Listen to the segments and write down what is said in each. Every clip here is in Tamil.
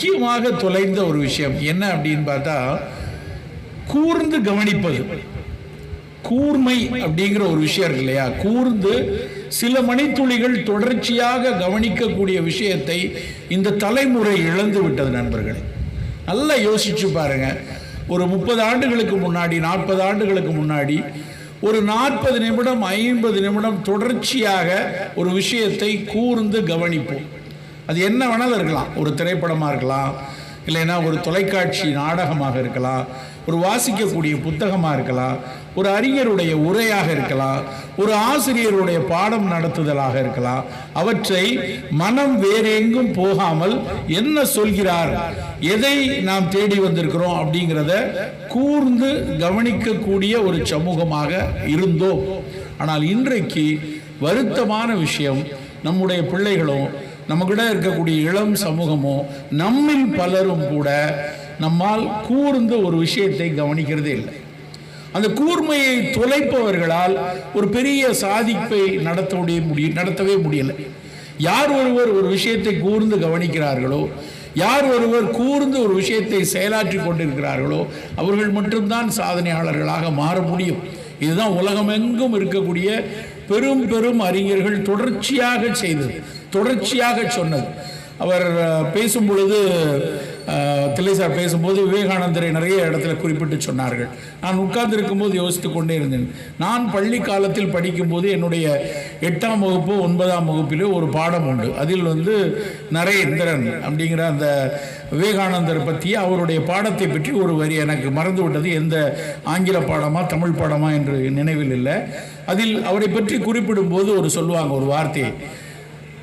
முக்கியமாக தொலைந்த ஒரு விஷயம். என்ன அப்படின்னு பார்த்தா கூர்ந்து கவனிப்பது. கூர்மை அப்படிங்கிற ஒரு விஷயம் இருக்கு இல்லையா? கூர்ந்து சில மணித்துளிகள் தொடர்ச்சியாக கவனிக்கக்கூடிய விஷயத்தை இந்த தலைமுறை இழந்து விட்டது நண்பர்களே. நல்லா யோசிச்சு பாருங்க. ஒரு முப்பது ஆண்டுகளுக்கு முன்னாடி நாற்பது ஆண்டுகளுக்கு முன்னாடி ஒரு நாற்பது நிமிடம் ஐம்பது நிமிடம் தொடர்ச்சியாக ஒரு விஷயத்தை கூர்ந்து கவனிப்போம். அது என்ன வேணாலும் இருக்கலாம். ஒரு திரைப்படமாக இருக்கலாம் இல்லைன்னா ஒரு தொலைக்காட்சி நாடகமாக இருக்கலாம் ஒரு வாசிக்கக்கூடிய புத்தகமாக இருக்கலாம் ஒரு அறிஞருடைய உரையாக இருக்கலாம் ஒரு ஆசிரியருடைய பாடம் நடத்துதலாக இருக்கலாம். அவற்றை மனம் வேறெங்கும் போகாமல் என்ன சொல்கிறார் எதை நாம் தேடி வந்திருக்கிறோம் அப்படிங்கிறத கூர்ந்து கவனிக்கக்கூடிய ஒரு சமூகமாக இருந்தோம். ஆனால் இன்றைக்கு வருத்தமான விஷயம் நம்முடைய பிள்ளைகளும் நம்மகிட்ட இருக்கக்கூடிய இளம் சமூகமும் நம்மில் பலரும் கூட நம்மால் கூர்ந்து ஒரு விஷயத்தை கவனிக்கிறதே இல்லை. அந்த கூர்மையை தொலைப்பவர்களால் ஒரு பெரிய சாதிப்பை நடத்த முடிய நடத்தவே முடியலை. யார் ஒருவர் ஒரு விஷயத்தை கூர்ந்து கவனிக்கிறார்களோ யார் ஒருவர் கூர்ந்து ஒரு விஷயத்தை செயலாற்றி கொண்டிருக்கிறார்களோ அவர்கள் மட்டும்தான் சாதனையாளர்களாக மாற முடியும். இதுதான் உலகமெங்கும் இருக்கக்கூடிய பெரும் பெரும் அறிஞர்கள் தொடர்ச்சியாக செய்தது தொடர்ச்சியாக சொன்னது. அவர் பேசும் பொழுது தில்லை சார் பேசும்போது விவேகானந்தரை நிறைய இடத்துல குறிப்பிட்டு சொன்னார்கள். நான் உட்கார்ந்து இருக்கும்போது யோசித்து கொண்டே இருந்தேன். நான் பள்ளி காலத்தில் படிக்கும்போது என்னுடைய எட்டாம் வகுப்பு ஒன்பதாம் வகுப்பிலே ஒரு பாடம் உண்டு. அதில் வந்து நரேந்திரன் அப்படிங்கிற அந்த விவேகானந்தர் பற்றி அவருடைய பாடத்தை பற்றி ஒரு வரி எனக்கு மறந்து விட்டது எந்த ஆங்கில பாடமா தமிழ் பாடமா என்று நினைவில் இல்லை. அதில் அவரை பற்றி குறிப்பிடும்போது ஒரு சொல்லுவாங்க ஒரு வார்த்தையை.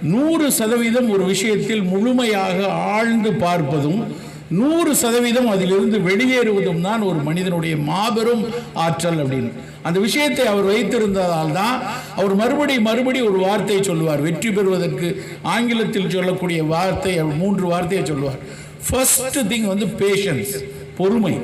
நூறு சதவீதம் ஒரு விஷயத்தில் முழுமையாக ஆழ்ந்து பார்ப்பதும் நூறு சதவீதம் அதிலிருந்து வெளியேறுவதும் தான் ஒரு மனிதனுடைய மாபெரும் ஆற்றல் அப்படின்னு. அந்த விஷயத்தை அவர் வைத்திருந்ததால் தான் அவர் மறுபடி மறுபடி ஒரு வார்த்தையை சொல்லுவார். வெற்றி பெறுவதற்கு ஆங்கிலத்தில் சொல்லக்கூடிய வார்த்தை அவர் மூன்று வார்த்தையை சொல்லுவார். ஃபர்ஸ்ட் திங் வந்து பேஷன்ஸ் பொறுமை.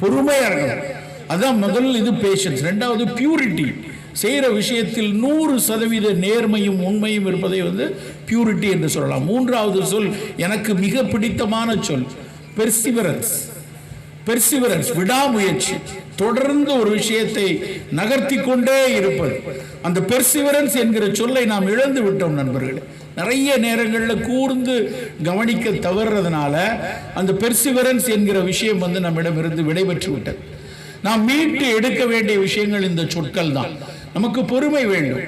பொறுமையாக இருக்கணும். அதுதான் முதல் இது பேஷன்ஸ் ரெண்டாவது பியூரிட்டி செய்கிற விஷயத்தில் நூறு சதவீத நேர்மையும் உண்மையும் இருப்பதை வந்து பியூரிட்டி என்று சொல்லலாம். மூன்றாவது சொல் எனக்கு மிக பிடித்தமான சொல் பெர்சிவரன்ஸ் பெர்சிவரன்ஸ் விடாமுயற்சி. தொடர்ந்து ஒரு விஷயத்தை நகர்த்தி கொண்டே இருப்பது. அந்த பெர்சிவரன்ஸ் என்கிற சொல்லை நாம் இழந்து விட்டோம் நண்பர்களே. நிறைய நேரங்களில் கூர்ந்து கவனிக்க தவறுறதுனால அந்த பெர்சிவரன்ஸ் என்கிற விஷயம் வந்து நம்மிடமிருந்து விடைபெற்று விட்டது. நாம் மீட்டு எடுக்க வேண்டிய விஷயங்கள் இந்த சொற்கள் தான் நமக்கு பொறுமை வேண்டும்.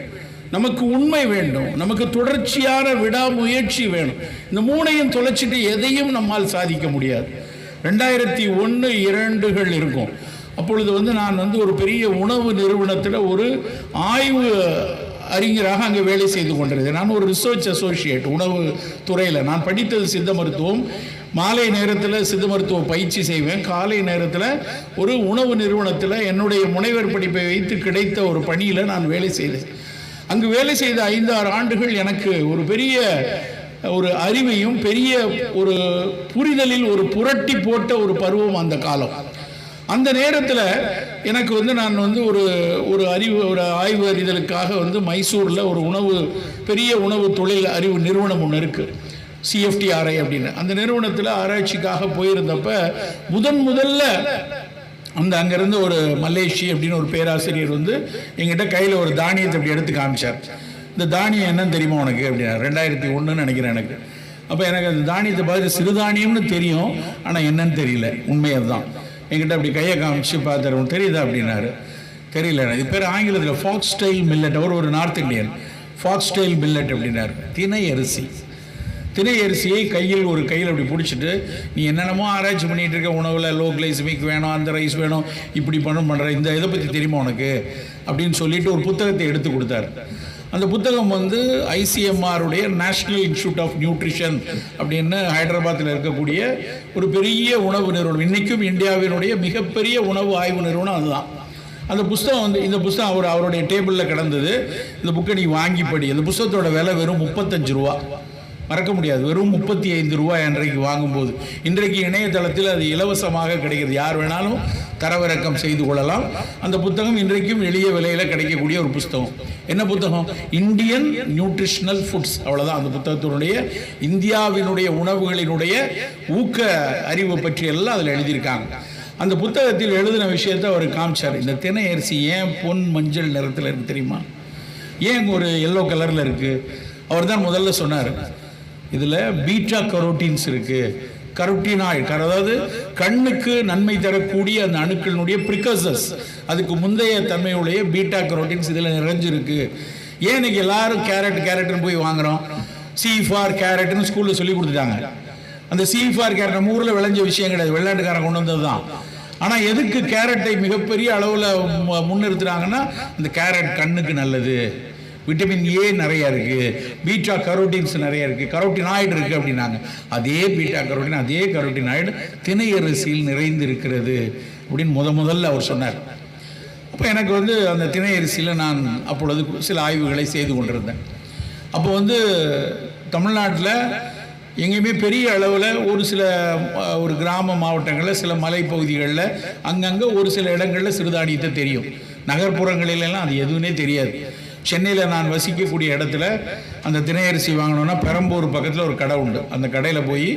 நமக்கு உண்மை வேண்டும். நமக்கு தொடர்ச்சியான விடாமுயற்சி வேணும். இந்த மூணையும் தொலைச்சிட்டு எதையும் நம்மால் சாதிக்க முடியாது. ரெண்டாயிரத்தி ஒன்று இரண்டுகள் இருக்கும். அப்பொழுது வந்து நான் வந்து ஒரு பெரிய உணவு நிறுவனத்தில் ஒரு ஆய்வு அறிஞராக அங்கே வேலை செய்து கொண்டிருந்தேன். நான் ஒரு ரிசர்ச் அசோசியேட் உணவு துறையில். நான் படித்தது சித்த மருத்துவம். மாலை நேரத்தில் சித்த மருத்துவ பயிற்சி செய்வேன். காலை நேரத்தில் ஒரு உணவு நிறுவனத்தில் என்னுடைய முனைவர் படிப்பை வைத்து கிடைத்த ஒரு பணியில் நான் வேலை செய்தேன். அங்கு வேலை செய்த ஐந்து ஆறு ஆண்டுகள் எனக்கு ஒரு பெரிய ஒரு அறிவையும் பெரிய ஒரு புரிதலில் ஒரு புரட்டி போட்ட ஒரு பருவம் அந்த காலம். அந்த நேரத்தில் எனக்கு வந்து நான் வந்து ஒரு ஒரு அறிவு ஒரு ஆய்வு அறிதலுக்காக வந்து மைசூரில் ஒரு உணவு பெரிய உணவு தொழில் அறிவு நிறுவனம் ஒன்று இருக்குது சிஎஃப்டிஆர்ஐ அப்படின்னு. அந்த நிறுவனத்தில் ஆராய்ச்சிக்காக போயிருந்தப்ப முதன் முதல்ல அந்த அங்கேருந்து ஒரு மலேசி அப்படின்னு ஒரு பேராசிரியர் வந்து எங்கிட்ட கையில் ஒரு தானியத்தை அப்படி எடுத்து காமிச்சார். இந்த தானியம் என்னன்னு தெரியுமா உனக்கு? அப்படின்னா ரெண்டாயிரத்தி ஒன்றுன்னு நினைக்கிறேன் எனக்கு. அப்போ எனக்கு அந்த தானியத்தை பார்த்து சிறுதானியம்னு தெரியும் ஆனால் என்னன்னு தெரியல. உண்மையாக அதுதான். என்கிட்ட அப்படி கையை காமிச்சு பார்த்தாரு. தெரியுதா? அப்படின்னாரு. தெரியல இது பேர் ஆங்கிலத்தில் ஃபாக்ஸ் ஸ்டைல் மில்லட் அவர் ஒரு north Indian. Fox style millet அப்படின்னாரு. திணை அரிசி. திரையரிசியை கையில் ஒரு கையில் அப்படி பிடிச்சிட்டு நீ என்னென்னமோ ஆராய்ச்சி பண்ணிகிட்டு இருக்க உணவில் லோ கிளைசமிக் வேணும் அந்த ரைஸ் வேணும் இப்படி பண்ணும் பண்ணுற இந்த இதை பற்றி தெரியுமா உனக்கு? அப்படின்னு சொல்லிட்டு ஒரு புத்தகத்தை எடுத்து கொடுத்தாரு. அந்த புத்தகம் வந்து ஐசிஎம்ஆருடைய நேஷ்னல் இன்ஸ்டியூட் ஆஃப் நியூட்ரிஷன் அப்படின்னு ஹைதராபாத்தில் இருக்கக்கூடிய ஒரு பெரிய உணவு நிறுவனம். இன்றைக்கும் இந்தியாவினுடைய மிகப்பெரிய உணவு ஆய்வு நிறுவனம் அதுதான். அந்த புஸ்தகம் வந்து இந்த புஸ்தகம் அவர் அவருடைய டேபிளில் கிடந்தது. இந்த புக்கை நீ வாங்கி படி. அந்த புஸ்தகத்தோட விலை வெறும் முப்பத்தஞ்சு ரூபா. மறக்க முடியாது. வெறும் முப்பத்தி ஐந்து ரூபாய் அன்றைக்கு வாங்கும்போது. இன்றைக்கு இணையதளத்தில் அது இலவசமாக கிடைக்கிறது. யார் வேணாலும் தரவிறக்கம் செய்து கொள்ளலாம். அந்த புத்தகம் இன்றைக்கும் எளிய விலையில் கிடைக்கக்கூடிய ஒரு புத்தகம். என்ன புத்தகம்? இந்தியன் நியூட்ரிஷனல் ஃபுட்ஸ் அவ்வளோதான் அந்த புத்தகத்தினுடைய இந்தியாவினுடைய உணவுகளினுடைய ஊக்க அறிவு பற்றி எல்லாம் அதில் எழுதியிருக்காங்க. அந்த புத்தகத்தில் எழுதின விஷயத்தை அவர் காமிச்சார். இந்த தினை அரிசி ஏன் பொன் மஞ்சள் நிறத்தில் இருக்குது தெரியுமா? ஏன் ஒரு எல்லோ கலரில் இருக்குது அவர் தான் முதல்ல சொன்னார். இதில் பீட்டா கரோட்டீன்ஸ் இருக்குது கரோட்டினாய்ட் அதாவது கண்ணுக்கு நன்மை தரக்கூடிய அந்த அணுக்களினுடைய ப்ரிகசஸ் அதுக்கு முந்தைய தன்மையுடைய பீட்டா கரோட்டீன்ஸ் இதில் நிறைஞ்சிருக்கு. ஏன் இன்னைக்கு எல்லாரும் கேரட் கேரட்னு போய் வாங்குறோம்? சி ஃபார் கேரட்னு ஸ்கூலில் சொல்லி கொடுத்துட்டாங்க. அந்த சி ஃபார் கேரட் நம்ம ஊரில் விளைஞ்ச விஷயம் கிடையாது. வெளிநாட்டுக்காரன் கொண்டு வந்தது தான் ஆனால் எதுக்கு கேரட்டை மிகப்பெரிய அளவில் முன்னிறுத்துறாங்கன்னா இந்த கேரட் கண்ணுக்கு நல்லது. விட்டமின் ஏ நிறைய இருக்குது பீட்டா கரோட்டின்ஸ் நிறைய இருக்குது கரோட்டினாய்டு இருக்குது அப்படின்னாங்க. அதே பீட்டா கரோட்டின் அதே கரோட்டினாய்டு திணை அரிசியில் நிறைந்து இருக்கிறது அப்படின்னு முத முதல்ல அவர் சொன்னார். அப்போ எனக்கு வந்து அந்த திணை அரிசியில் நான் அப்பொழுது சில ஆய்வுகளை செய்து கொண்டிருந்தேன். அப்போ வந்து தமிழ்நாட்டில் எங்கேயுமே பெரிய அளவில் ஒரு சில ஒரு கிராம மாவட்டங்களில் சில மலைப்பகுதிகளில் அங்கங்கே ஒரு சில இடங்களில் சிறுதானியத்தை தெரியும். நகர்ப்புறங்களிலெல்லாம் அது எதுவுமே தெரியாது. சென்னையில் நான் வசிக்கக்கூடிய இடத்துல அந்த தினையரிசி வாங்கணுன்னா பெரம்பூர் பக்கத்தில் ஒரு கடை உண்டு. அந்த கடையில் போய்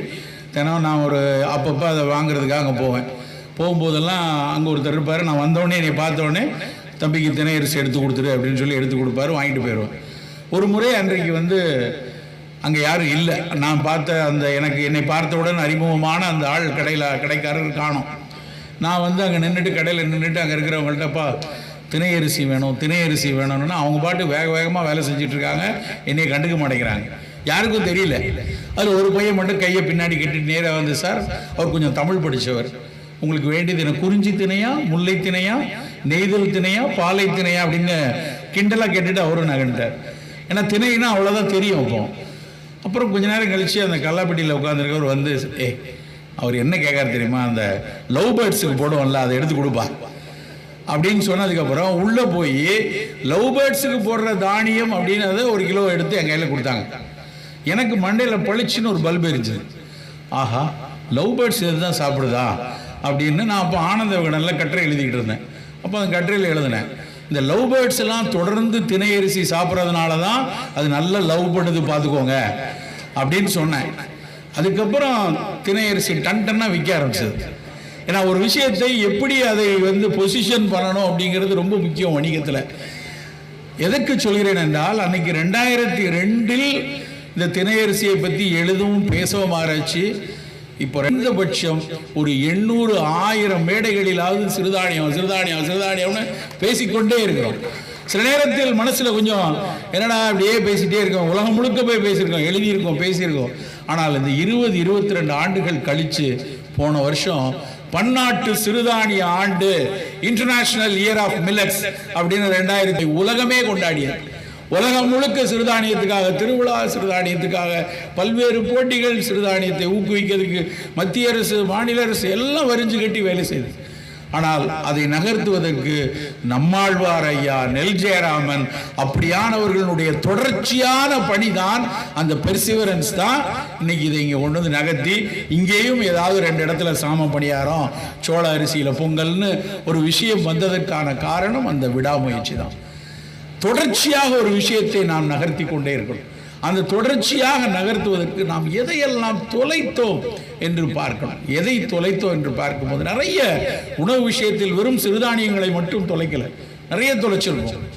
தினம் நான் ஒரு அப்பப்போ அதை வாங்குறதுக்காக அங்கே போவேன். போகும்போதெல்லாம் அங்கே ஒருத்தர் இருப்பார். நான் வந்தோடனே என்னை பார்த்தோடனே தம்பிக்கு தினையரிசி எடுத்து கொடுத்துரு அப்படின்னு சொல்லி எடுத்து கொடுப்பாரு வாங்கிட்டு போயிடுவேன் ஒரு முறை அன்றைக்கு வந்து அங்கே யாரும் இல்லை. நான் பார்த்த அந்த எனக்கு என்னை பார்த்தவுடன் அறிமுகமான அந்த ஆள் கடையில் கடைக்காரர் காணோம். நான் வந்து அங்கே நின்றுட்டு கடையில் நின்றுட்டு அங்கே இருக்கிறவங்கள்ட்டப்பா தினை அரிசி வேணும் திணையரிசி வேணும்னு அவங்க பாட்டு வேக வேகமாக வேலை செஞ்சுட்டு இருக்காங்க என்னைய கண்டுக்க மாட்டேங்கிறாங்க. யாருக்கும் தெரியல. அதில் ஒரு பையன் மட்டும் கையை பின்னாடி கட்டிட்டு நேராக வந்து சார் அவர் கொஞ்சம் தமிழ் படித்தவர் உங்களுக்கு வேண்டியது என்ன? குறிஞ்சி திணையா முல்லை திணையா நெய்தல் திணையா பாலை திணையா? அப்படின்னு கிண்டலாக கேட்டுட்டு அவரும் நகன்ட்டார் ஏன்னா திணைனா அவ்வளோதான் தெரியும் அப்போ. அப்புறம் கொஞ்ச நேரம் கழித்து அந்த கல்லாப்பட்டியில் உட்காந்துருக்கவர் வந்து ஏ அவர் என்ன கேட்காரு தெரியுமா? அந்த லவ் பேர்ட்ஸுக்கு போடுவோம்ல அதை எடுத்து கொடுப்பா. அப்படின்னு சொன்னதுக்கப்புறம் உள்ளே போய் லவ் பேர்ட்ஸுக்கு போடுற தானியம் அப்படின்றத ஒரு கிலோ எடுத்து என் கையில் கொடுத்தாங்க. எனக்கு மண்டையில் பளிச்சுன்னு ஒரு பல்பு இருந்துச்சு. ஆஹா லவ் பேர்ட்ஸ் இதுதான் சாப்பிடுதா? அப்படின்னு நான் அப்போ ஆனந்த விகடனில் கட்டுரை எழுதிக்கிட்டு இருந்தேன். அப்போ அந்த கட்டுரையில் எழுதினேன். இந்த லவ் பேர்ட்ஸ் எல்லாம் தொடர்ந்து திணையரிசி சாப்பிட்றதுனால தான் அது நல்லா லவ் பண்ணுது பார்த்துக்கோங்க அப்படின்னு சொன்னேன். அதுக்கப்புறம் திணையரிசி டன் டன்னாக விற்க ஆரம்பிச்சது. ஏன்னா ஒரு விஷயத்தை எப்படி அதை வந்து பொசிஷன் பண்ணணும் அப்படிங்கிறது ரொம்ப முக்கியம் வணிகத்தில். எதற்கு சொல்கிறேன் என்றால் அன்னைக்கு ரெண்டாயிரத்தி ரெண்டில் இந்த திணையரிசியை பற்றி எழுதவும் பேசவும் ஆராய்ச்சி இப்போ ரெண்டபட்சம் ஒரு எண்ணூறு ஆயிரம் மேடைகளிலாவது சிறுதானியம் சிறுதானியம் சிறுதானியம்னு பேசிக்கொண்டே இருக்கிறோம். சில நேரத்தில் மனசில் கொஞ்சம் என்னடா அப்படியே பேசிட்டே இருக்கோம் உலகம் முழுக்க போய் பேசியிருக்கோம் எழுதியிருக்கோம் பேசியிருக்கோம். ஆனால் இந்த இருபது இருபத்தி ரெண்டு ஆண்டுகள் கழித்து போன வருஷம் பன்னாட்டு சிறுதானிய ஆண்டு இன்டர்நேஷனல் இயர் ஆஃப் மில்லட்ஸ் அப்படின்னு ரெண்டாயிரத்தி உலகமே கொண்டாடியது. உலகம் முழுக்க சிறுதானியத்துக்காக திருவிழா சிறுதானியத்துக்காக பல்வேறு போட்டிகள் சிறுதானியத்தை ஊக்குவிக்கிறதுக்கு மத்திய அரசு மாநில அரசு எல்லாம் வரிஞ்சு கட்டி வேலை செய்தது. ஆனால் அதை நகர்த்துவதற்கு நம்மாழ்வார் ஐயா நெல் ஜெயராமன் அப்படியானவர்களுடைய தொடர்ச்சியான பணிதான் அந்த பெர்சிவரன்ஸ் தான். இன்னைக்கு இதை இங்கே கொண்டு வந்து நகர்த்தி இங்கேயும் ஏதாவது ரெண்டு இடத்துல சாம பணியாரம் சோள அரிசியில் பொங்கல்னு ஒரு விஷயம் வந்ததற்கான காரணம் அந்த விடாமுயற்சி தான். தொடர்ச்சியாக ஒரு விஷயத்தை நாம் நகர்த்தி கொண்டே இருக்கணும். அந்த தொடர்ச்சியாக நகர்த்துவதற்கு நாம் எதையெல்லாம் தொலைத்தோம் என்று பார்க்கணும் எதை தொலைத்தோம் என்று பார்க்கும்போது நிறைய உணவு விஷயத்தில் வெறும் சிறுதானியங்களை மட்டும் தொலைக்கல. நிறைய தொலைச்சிருக்கோம்